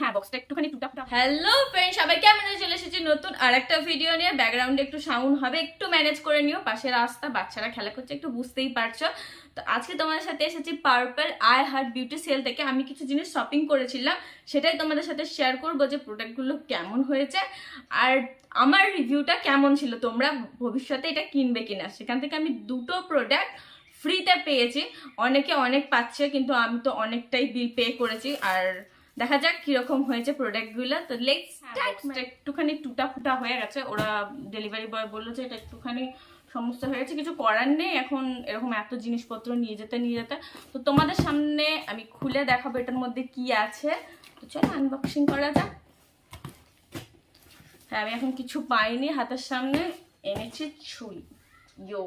হ্যাঁ বক্সটা একটুখানি টুটা ফুটা হ্যালো ফ্রেন্ড সবাই কেমন? চলে এসেছি নতুন আরেকটা ভিডিও নিয়ে। ব্যাকগ্রাউন্ডে একটু সাউন্ড হবে, একটু ম্যানেজ করে নিও। পাশে রাস্তা, বাচ্চারা খেলা করছে, একটু বুঝতেই পারছ। তো আজকে তোমাদের সাথে এসেছি Purple I Heart Beauty sale থেকে। আমি কিছু জিনিস শপিং করেছিলাম, সেটাই তোমাদের সাথে শেয়ার করব যে প্রোডাক্টগুলো কেমন হয়েছে আর আমার রিভিউটা কেমন ছিল, তোমরা ভবিষ্যতে এটা কিনবে কিনা। সেখান থেকে আমি দুটো প্রোডাক্ট ফ্রিতে পেয়েছি। অনেকে অনেক পাচ্ছে, কিন্তু আমি তো অনেকটাই বিল পে করেছি। আর দেখা যাক কীরকম হয়েছে প্রোডাক্টগুলো তো লেটস একটুখানি টুটা ফুটা হয়ে গেছে। ওরা ডেলিভারি বয় বলল যে এটা একটুখানি সমস্যা হয়ে গেছে কিছু করার নেই। এখন এরকম এত জিনিসপত্র নিয়ে যেতে নিয়ে যেতে। তো তোমাদের সামনে আমি খুলে দেখাবো এটার মধ্যে কি আছে। তো চলো আনবক্সিং করা যাক। হ্যাঁ আমি এখন কিছু পাইনি হাতের সামনে। এনেছি ছুই ইয়ো।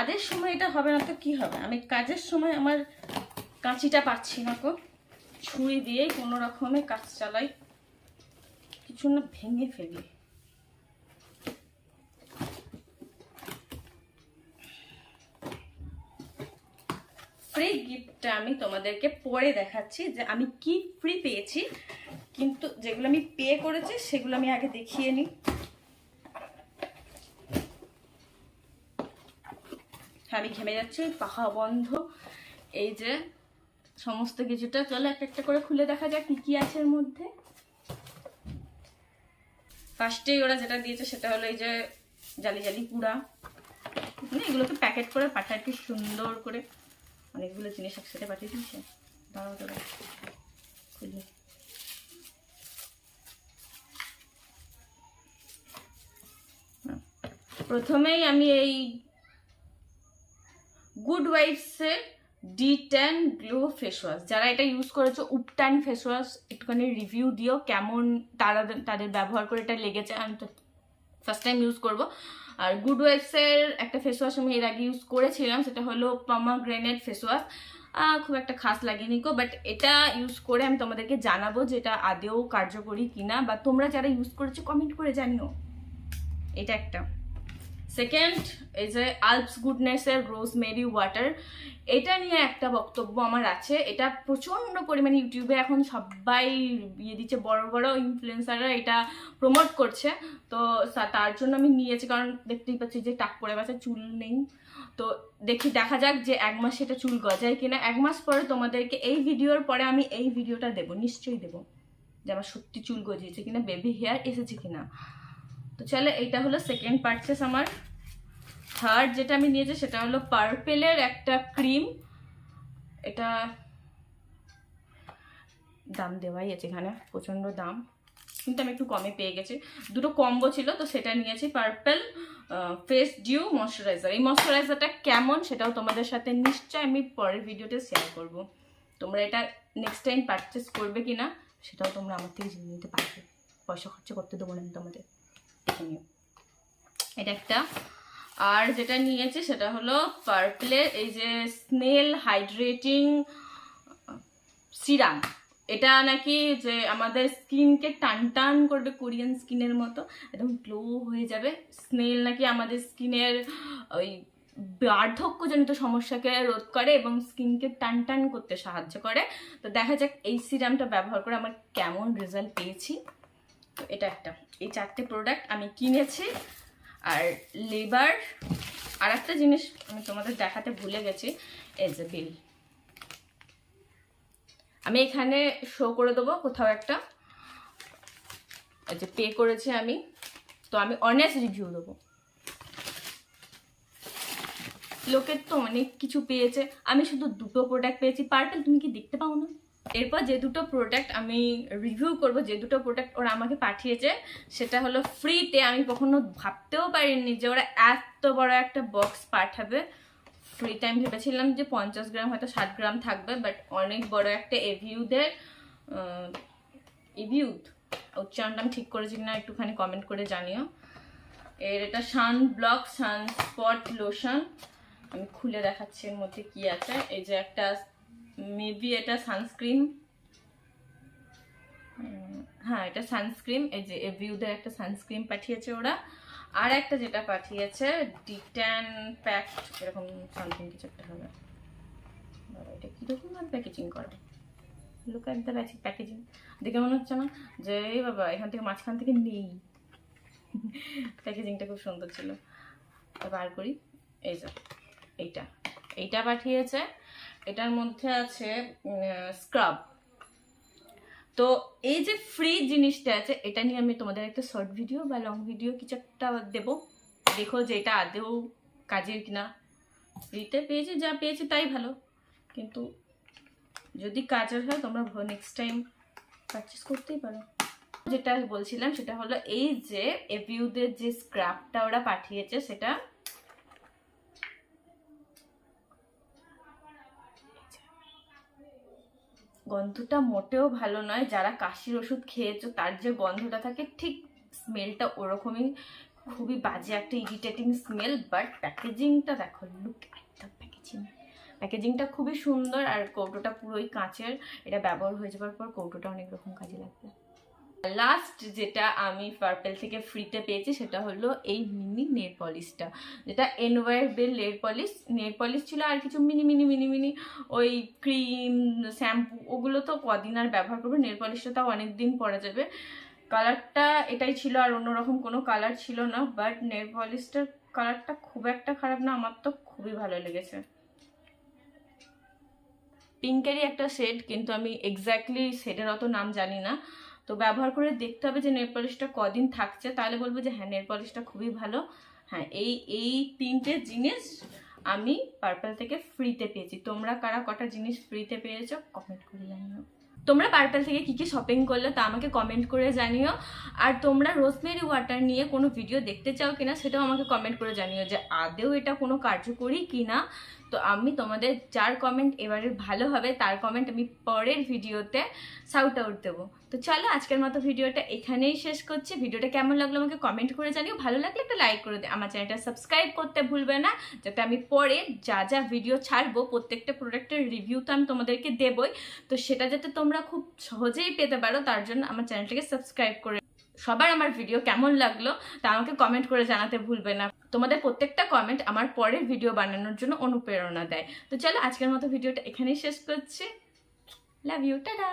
কাজের সময় এটা হবে না তো কি হবে? আমি কাজের সময় আমার কাঁচিটা পাচ্ছি না গো। ছুরি দিয়েই কোনো রকমে কাজ চালাই। কিছু না ভেঙে ফেলি। ফ্রি গিফটটা আমি তোমাদেরকে পরে দেখাচ্ছি যে আমি কি ফ্রি পেয়েছি, কিন্তু যেগুলো আমি পে করেছি, সেগুলো আমি আগে দেখিয়ে নিই। আমি ঘেমে যাচ্ছি, পাখা বন্ধ। এই যে সমস্ত কিছুটা, চলো এক একটা করে খুলে দেখা যাক কি কি আছে এর মধ্যে। ফার্স্টেই ওরা যেটা দিয়েছে সেটা হলো এই যে জালি জালি পুরা। মানে এগুলোকে প্যাকেট করে পাঠায়, কি সুন্দর করে। অনেকগুলো জিনিস একসাথে পাঠিয়ে দিয়েছে। দাঁড়াও। প্রথমেই আমি এই good ওয়াইফসের D ten glow face wash যারা এটা ইউজ করেছ উপটান ফেস ওয়াশ একটুখানি রিভিউ দিও কেমন তারা তাদের ব্যবহার করে এটা লেগেছে। আমি তো ফার্স্ট টাইম ইউজ করব। আর গুড ওয়াইফসের একটা ফেস ওয়াশ আমি এর আগে ইউজ করেছিলাম, সেটা হলো পামা গ্রেনেড ফেস ওয়াশ খুব একটা খাস লাগেনি কো বাট এটা ইউজ করে আমি তোমাদেরকে জানাব যে এটা আদেও কার্যকরী কিনা। বা তোমরা যারা ইউজ করেছ কমেন্ট করে জানিও। এটা একটা। সেকেন্ড এই যে আলপস গুডনেসের রোজমেরি ওয়াটার এটা নিয়ে একটা বক্তব্য আমার আছে। এটা প্রচণ্ড পরিমাণে ইউটিউবে এখন সবাই ইয়ে দিচ্ছে। বড় বড় ইনফ্লুয়েন্সাররা এটা প্রমোট করছে। তো তার জন্য আমি নিয়েছি। কারণ দেখতেই পাচ্ছি যে টাক পড়ে গেছে, চুল নেই। তো দেখি, দেখা যাক যে এক মাস এটা চুল গজায় কিনা। এক মাস পরে তোমাদেরকে এই ভিডিওর পরে আমি এই ভিডিওটা দেবো। নিশ্চয়ই দেবো। যে আমার সত্যি চুল গজিয়েছে কিনা বেবি হেয়ার এসেছে কিনা। তো চলে এইটা হলো সেকেন্ড পারচেস আমার। থার্ড যেটা আমি নিয়েছি সেটা হলো পার্পেলের একটা ক্রিম এটা দাম দেওয়াই আছে এখানে, প্রচণ্ড দাম। কিন্তু আমি একটু কমে পেয়ে গেছি। দুটো কম্বো ছিল, তো সেটা নিয়েছি পার্পেল ফেস ডিউ ময়শ্চারাইজার এই ময়শ্চারাইজারটা কেমন সেটাও তোমাদের সাথে নিশ্চয় আমি পরের ভিডিওতে শেয়ার করব। তোমরা এটা নেক্সট টাইম পারচেস করবে কি না সেটাও তোমরা আমার থেকে জেনে নিতে পারবে। পয়সা খরচা করতে দেবো না তোমাদের। এটা একটা। আর যেটা নিয়েছি সেটা হলো পার্পলের এই যে স্নেল হাইড্রেটিং, সিরাম। এটা নাকি যে আমাদের স্কিনকে টান টান করবে কোরিয়ান স্কিনের মতো, একদম গ্লো হয়ে যাবে। স্নেল নাকি আমাদের স্কিনের ওই বার্ধক্যজনিত সমস্যাকে রোধ করে এবং স্কিনকে টান টান করতে সাহায্য করে। তো দেখা যাক এই সিরামটা ব্যবহার করে আমার কেমন রেজাল্ট পেয়েছি। তো এটা একটা। এই চারটে প্রোডাক্ট আমি কিনেছি। আর লেবার আর একটা জিনিস আমি তোমাদের দেখাতে ভুলে গেছি, এই যে বিল আমি এখানে শো করে দেবো কোথাও একটা। যে পে করেছি আমি। তো আমি অনেস্ট রিভিউ দেবো। লোকের তো অনেক কিছু পেয়েছে। আমি শুধু দুটো প্রোডাক্ট পেয়েছি। পার্পেল, তুমি কি দেখতে পাও না? এরপর যে দুটো প্রোডাক্ট আমি রিভিউ করব, যে দুটো প্রোডাক্ট ওরা আমাকে পাঠিয়েছে, সেটা হলো ফ্রিতে আমি কখনো ভাবতেও পারিনি যে ওরা এত বড় একটা বক্স পাঠাবে। ফ্রিতে আমি ভেবেছিলাম যে পঞ্চাশ গ্রাম, হয়তো ষাট গ্রাম থাকবে বাট অনেক বড় একটা এভিউদের ইভিউথ উচ্চারণটা আমি ঠিক করেছি কিনা একটুখানি কমেন্ট করে জানিও। এর এটা sun block, sun spot lotion, আমি খুলে দেখাচ্ছি এর মধ্যে কি আছে। এই যে একটা মেবি এটা সানস্ক্রিন হ্যাঁ এটা সানস্ক্রিন এই যে এভিউদের একটা সানস্ক্রিন পাঠিয়েছে ওরা। আর একটা যেটা পাঠিয়েছে ডিট্যান প্যাক এরকম সামথিং কিছু একটা হবে। এটা কীরকম ভাবে প্যাকেজিং করা? লুক অ্যাট দ্য প্যাকেজিং দেখে মনে হচ্ছে না যে, এই বাবা, এখান থেকে মাঝখান থেকে নেই। প্যাকেজিংটা খুব সুন্দর ছিল। বার করি। এই যে, এইটা। এইটা পাঠিয়েছে। এটার মধ্যে আছে স্ক্রাব তো এই যে ফ্রি জিনিসটা আছে, এটা নিয়ে আমি তোমাদের একটা শর্ট ভিডিও বা লং ভিডিও কিছু একটা দেবো। দেখো যে এটা আদেও কাজের কিনা। ফ্রিতে পেয়েছি, যা পেয়েছি তাই ভালো। কিন্তু যদি কাজের হয়, তোমরা নেক্সট টাইম পারচেস করতেই পারো। যেটা বলছিলাম, সেটা হলো এই যে এভিউদের যে স্ক্রাবটা ওরা পাঠিয়েছে, সেটা গন্ধটা মোটেও ভালো নয়। যারা কাশির ওষুধ খেয়েছো, তার যে গন্ধটা থাকে, ঠিক স্মেলটা ওরকমই। খুবই বাজে একটা ইরিটেটিং স্মেল বাট প্যাকেজিংটা দেখো লুক একদম প্যাকেজিং প্যাকেজিংটা খুবই সুন্দর, আর কৌটোটা পুরোই কাঁচের। এটা ব্যবহার হয়ে যাওয়ার পর কৌটোটা অনেক রকম কাজে লাগবে। লাস্ট যেটা আমি পার্পেল থেকে ফ্রিতে পেয়েছি সেটা হলো এই মিনি নেল পলিশটা যেটা এনওয়ার বেল নেল পলিশ নেল পলিশ ছিল আর কিছু মিনি মিনি মিনি মিনি ওই ক্রিম শ্যাম্পু ওগুলো তো কদিন আর ব্যবহার করবে নেল পলিশটা তাও অনেক দিন পরা যাবে। কালারটা এটাই ছিল আর অন্যরকম কোনো কালার ছিল না বাট নেল পলিশটার কালারটা খুব একটা খারাপ না, আমার তো খুবই ভালো লেগেছে। পিঙ্কেরই একটা শেড কিন্তু আমি এক্স্যাক্টলি শেডের অত নাম জানি না। তো ব্যবহার করে দেখতে হবে যে নেল পলিশটা কদিন থাকছে। তাহলে বলব যে হ্যাঁ নেল পলিশটা খুবই ভালো। হ্যাঁ এই এই তিনটে জিনিস আমি পার্পল থেকে ফ্রিতে পেয়েছি। তোমরা কারা কটা জিনিস ফ্রিতে পেয়েছ কমেন্ট করে জানিও। তোমরা পার্পল থেকে কি কি শপিং করলে তা আমাকে কমেন্ট করে জানিও। আর তোমরা রোজমেরি ওয়াটার নিয়ে কোনো ভিডিও দেখতে চাও কিনা সেটাও আমাকে কমেন্ট করে জানিও যে আদেও এটা কোনো কার্যকরী কিনা। তো আমি তোমাদের যার কমেন্ট এবারে ভালো হবে, তার কমেন্ট আমি পরের ভিডিওতে সাউট আউট দেবো। তো চলো আজকের মতো ভিডিওটা এখানেই শেষ করছি। ভিডিওটা কেমন লাগল আমাকে কমেন্ট করে জানিও। ভালো লাগলে একটা লাইক করে দিও। আমার চ্যানেলটা সাবস্ক্রাইব করতে ভুলবে না, যাতে আমি পরে যা যা ভিডিও ছাড়বো, প্রত্যেকটা প্রোডাক্টের রিভিউ তো আমি তোমাদেরকে দেবই। তো সেটা যাতে তোমরা খুব সহজেই পেতে পারো, তার জন্য আমার চ্যানেলটাকে সাবস্ক্রাইব করে সবার আমার ভিডিও কেমন লাগল তা আমাকে কমেন্ট করে জানাতে ভুলবে না। তোমাদের প্রত্যেকটা কমেন্ট আমার পরের ভিডিও বানানোর জন্য অনুপ্রেরণা দেয়। তো চলো আজকের মতো ভিডিওটা এখানেই শেষ করছি। Love you tata